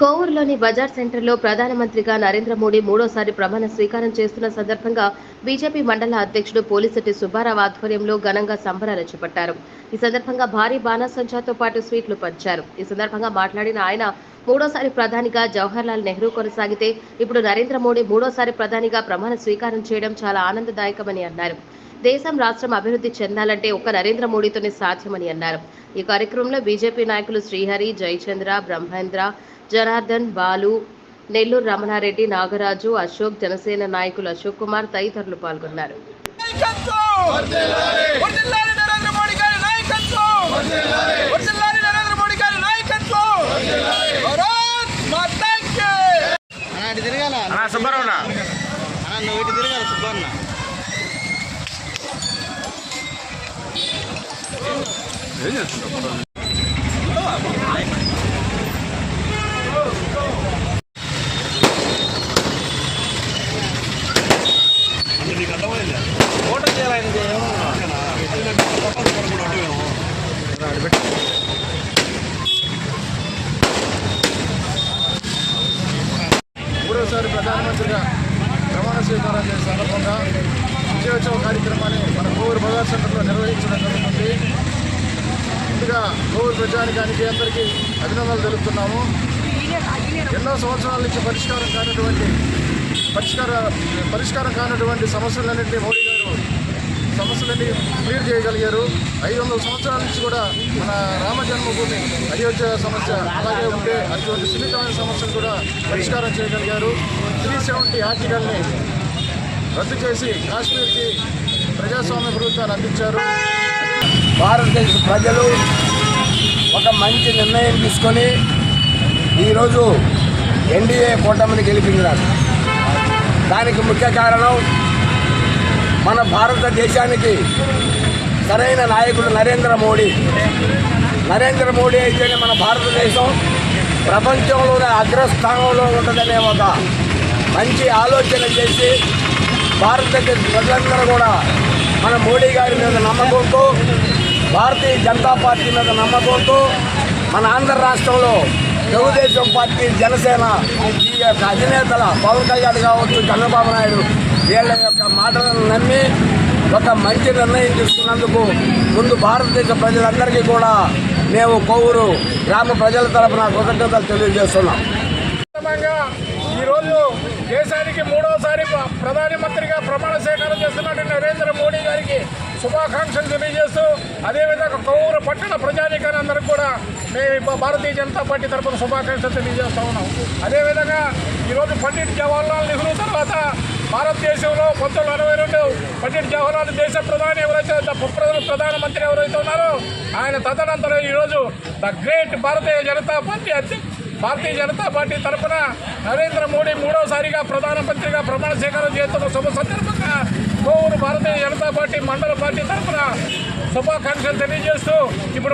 కోవూరులోని బజార్ సెంటర్లో ప్రధానమంత్రిగా నరేంద్ర మోడీ మూడోసారి ప్రమాణ స్వీకారం చేస్తున్న సందర్భంగా బీజేపీ మండల అధ్యక్షుడు పోలిశెట్టి సుబ్బారావు ఆధ్వర్యంలో ఘనంగా సంబరాలు చేపట్టారు. ఈ సందర్భంగా భారీ బాణాసంచాతో పాటు స్వీట్లు పంచారు. ఈ సందర్భంగా మాట్లాడిన ఆయన మూడోసారి ప్రధానిగా జవహర్లాల్ నెహ్రూ కొనసాగితే ఇప్పుడు నరేంద్ర మోడీ మూడోసారి ప్రధానిగా ప్రమాణ స్వీకారం చేయడం చాలా ఆనందదాయకమని అన్నారు. దేశం రాష్ట్రం అభివృద్ధి చెందాలంటే ఒక్క నరేంద్ర మోడీతోనే సాధ్యమని అన్నారు. ఈ కార్యక్రమంలో బీజేపీ నాయకులు శ్రీహరి జయచంద్ర బ్రహ్మేంద్ర జనార్దన్ బాలు నెల్లూరు రమణారెడ్డి నాగరాజు అశోక్ జనసేన నాయకులు అశోక్ కుమార్ తదితరులు పాల్గొన్నారు. నాయకత్వం వర్ధిల్లాలి నరేంద్ర మోడీ గారి ఏం చేస్తుంటారు నువ్వు మూడోసారి ప్రధానమంత్రిగా ప్రమాణ స్వీకారం చేసే సందర్భంగా విజయోత్సవ కార్యక్రమాన్ని మన కోవూరు బజార్ సెంటర్లో నిర్వహించడం జరుగుతుంది. ముందుగా కోవూరు ప్రజానికానికి అందరికీ అభినందనలు తెలుపుతున్నాము. ఎన్నో సంవత్సరాల నుంచి పరిష్కారం కానటువంటి పరిష్కార పరిష్కారం కానటువంటి సమస్యలన్నింటినీ మోడీ గారు సమస్యలన్నీ క్లియర్ చేయగలిగారు. ఐదు వందల సంవత్సరాల నుంచి కూడా మన రామ జన్మభూమి అయోధ్య సమస్య అలాగే ఉంటే అటువంటి సున్నితమైన సమస్యలు కూడా పరిష్కారం చేయగలిగారు. త్రీ సెవెంటీ ఆర్టికల్ని రద్దు చేసి కాశ్మీర్కి ప్రజాస్వామ్య ప్రభుత్వాన్ని అందించారు. భారతదేశ ప్రజలు ఒక మంచి నిర్ణయం తీసుకొని ఈరోజు ఎన్డీఏ కూటమిని గెలిపించారు దానికి ముఖ్య కారణం మన భారతదేశానికి సరైన నాయకుడు నరేంద్ర మోడీ. నరేంద్ర మోడీ అయితేనే మన భారతదేశం ప్రపంచంలోనే అగ్రస్థానంలో ఉంటుందనే ఒక మంచి ఆలోచన చేసి భారతదేశ ప్రజలందరూ కూడా మన మోడీ గారి మీద నమ్మకంతో భారతీయ జనతా పార్టీ మీద నమ్మకంతో మన ఆంధ్ర రాష్ట్రంలో తెలుగుదేశం పార్టీ జనసేన ఈ యొక్క అధినేతల పవన్ కళ్యాణ్ కావచ్చు చంద్రబాబు నాయుడు వీళ్ళ యొక్క మాటలను నమ్మి ఒక మంచి నిర్ణయం తీసుకున్నందుకు ముందు భారతదేశ ప్రజలందరికీ కూడా మేము కొవ్వూరు గ్రామ ప్రజల తరపున కృతజ్ఞతలు తెలియజేస్తున్నాం. ఈరోజు దేశానికి మూడోసారి ప్రధానమంత్రిగా ప్రమాణ స్వీకారం చేస్తున్నట్టు నరేంద్ర మోడీ గారికి శుభాకాంక్షలు తెలియజేస్తూ అదేవిధంగా కొవ్వూరు పట్టణ ప్రజానికాన్ని అందరికీ కూడా మేము భారతీయ జనతా పార్టీ తరఫున శుభాకాంక్షలు తెలియజేస్తూ ఉన్నాం. అదేవిధంగా ఈరోజు పండిట్ జవహర్లాల్ నెహ్రూ తర్వాత భారతదేశంలో పంతొమ్మిది అరవై రెండు పండిట్ జవహర్లాల్ దేశ ప్రధాని ఎవరైతే ప్రధానమంత్రి ఎవరైతే ఉన్నారో ఆయన తదనంతరం ఈరోజు the great Bharatiya Janata party అధ్యక్ష భారతీయ జనతా పార్టీ తరఫున నరేంద్ర మోడీ మూడోసారిగా ప్రధానమంత్రిగా ప్రమాణ స్వీకారం చేస్తున్న శుభ సందర్భంగా కోవూరు భారతీయ జనతా పార్టీ మండల పార్టీ తరఫున శుభాకాంక్షలు తెలియజేస్తూ ఇప్పుడు